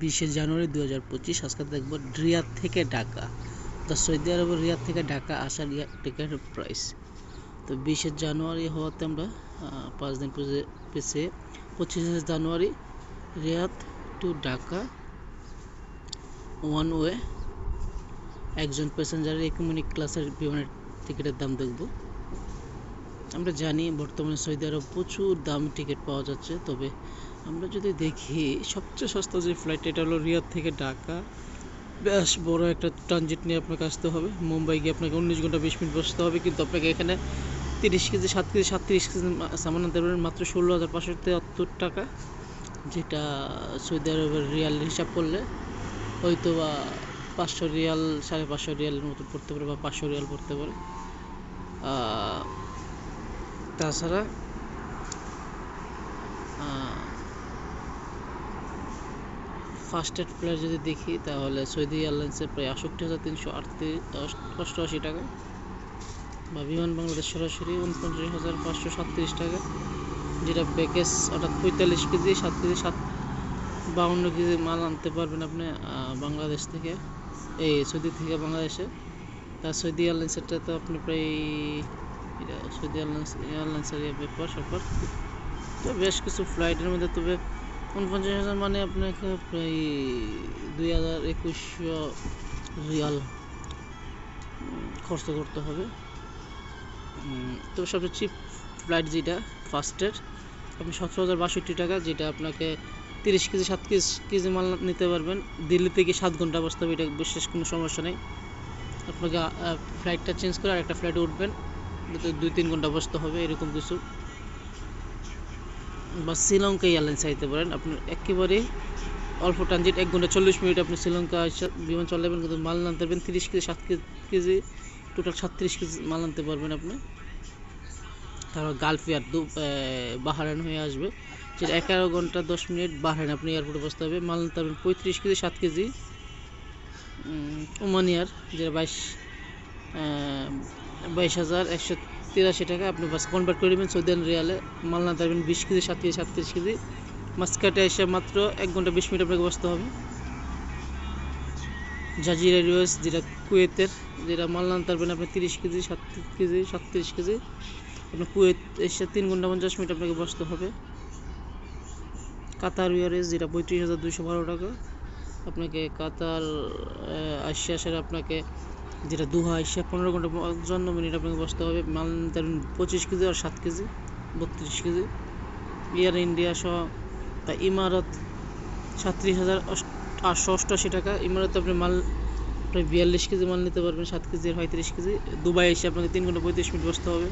বিশে জানুয়ারি দু হাজার পঁচিশ, আজকে দেখব রিয়াদ থেকে ঢাকা। তো সৌদি আরবের রিয়াদ থেকে ঢাকা আসার টিকেটের প্রাইস তো বিশে জানুয়ারি হওয়াতে আমরা পাঁচ দিন পিছে- পিছিয়ে পঁচিশে জানুয়ারি Riyadh to Dhaka. One way একজন প্যাসেঞ্জারের ইকোনমিক ক্লাসের বিমানের টিকিটের দাম দেখব। আমরা জানি বর্তমানে সৌদি আরব প্রচুর দাম টিকিট পাওয়া যাচ্ছে, তবে আমরা যদি দেখি, সবচেয়ে সস্তা যে ফ্লাইট এটা হলো রিয়াদ থেকে ঢাকা। বেশ বড় একটা ট্রানজিট নিয়ে আপনাকে আসতে হবে। মুম্বাই গিয়ে আপনাকে উনিশ ঘণ্টা বিশ মিনিট বসতে হবে, কিন্তু আপনাকে এখানে তিরিশ কেজি, সাত কেজি, সাতত্রিশ কেজি সামান আনতে পারবেন মাত্র ষোলো হাজার পাঁচশো টাকা, যেটা সৌদি আরবের রিয়াল হিসাব করলে হয়তো বা পাঁচশো রিয়াল, সাড়ে পাঁচশো রিয়ালের মতো পড়তে পারে বা পাঁচশো রিয়াল পড়তে পারে। তাছাড়া ফার্স্ট এড প্লেয়ার যদি দেখি, তাহলে সৌদি এয়ারলাইন্সে প্রায় আষট্টি হাজার তিনশো অষ্টআশি টাকা। বা বিমান বাংলাদেশ সরাসরি উনপঞ্চাশ হাজার পাঁচশো সাতত্রিশ টাকা। যেটা প্যাকেজ অর্থাৎ পঁয়তাল্লিশ কেজি সাত কেজি সাত, বাউন্ন কেজি মাল আনতে পারবেন আপনি বাংলাদেশ থেকে, এই সৌদি থেকে বাংলাদেশে। তা সৌদি এয়ারলাইন্সেরটা তো আপনি প্রায় সৌদি এয়ারলাইন্স এয়ারলাইন্সের ব্যাপার তো বেশ কিছু ফ্লাইটের মধ্যে তবে উনপঞ্চাশ হাজার মানে আপনাকে প্রায় দুই হাজার একুশশো রিয়াল খরচ করতে হবে। তো সবচেয়ে চিপ ফ্লাইট যেটা ফার্স্টের আপনি সতেরো হাজার বাষট্টি টাকা, যেটা আপনাকে তিরিশ কেজি, সাত কেজি কেজি মাল নিতে পারবেন। দিল্লি থেকে সাত ঘণ্টা বসতে হবে, এটা বিশেষ কোনো সমস্যা নেই। আপনাকে ফ্লাইটটা চেঞ্জ করে আর একটা ফ্লাইটে উঠবেন। দুই তিন ঘণ্টা বসতে হবে এরকম কিছু। বা শ্রীলঙ্কা এয়ারলাইন্স চাইতে পারেন। আপনার একেবারে অল্প ট্রানজিট এক ঘণ্টা চল্লিশ মিনিট আপনি শ্রীলঙ্কা বিমান চালাবেন কিন্তু মাল আনতে পারবেন। তিরিশ কেজি সাত কেজি টোটাল সাতত্রিশ কেজি মাল আনতে পারবেন আপনি। তারপর গালফ এয়ার দু বাহারান হয়ে আসবে। যেটা এগারো ঘণ্টা দশ মিনিট বাহারান আপনি এয়ারপোর্টে বসতে হবে। মাল আনতে পারবেন পঁয়ত্রিশ কেজি সাত কেজি। উম, ওমান এয়ার যেটা বাইশ বাইশ হাজার একশো তিরাশি টাকা। আপনি বাস কনভার্ট করে দেবেন সৌদি রিয়ালে। মাল না পারবেন বিশ কেজি সাত কেজি সাতত্রিশ কেজি। মাসকাটে এসে মাত্র এক ঘণ্টা বিশ মিনিট আপনাকে বসতে হবে। জাজিরা রিওয়েস, যেটা কুয়েতের, যেটা মাল আনতে পারবেন আপনি তিরিশ কেজি সাত কেজি সাতত্রিশ কেজি। আপনার কুয়েত এসে তিন ঘণ্টা পঞ্চাশ মিনিট আপনাকে বসতে হবে। কাতার এয়ারওয়েজ যেটা পঁয়ত্রিশ হাজার দুশো বারো টাকা। আপনাকে কাতার আসে আসার আপনাকে যেটা দু দুহা এসে পনেরো ঘণ্টা পঞ্চান্ন মিনিট আপনাকে বসতে হবে। মাল ধরুন পঁচিশ কেজি আর সাত কেজি, বত্রিশ কেজি। এয়ার ইন্ডিয়া সহ তা ইমারত সাতত্রিশ হাজার আটশো অষ্টআশি টাকা। ইমারতে আপনি মাল প্রায় বিয়াল্লিশ কেজি মাল নিতে পারবেন, সাত কেজি আর পঁয়ত্রিশ কেজি। দুবাই এসে আপনাকে তিন ঘণ্টা পঁয়ত্রিশ মিনিট বসতে হবে।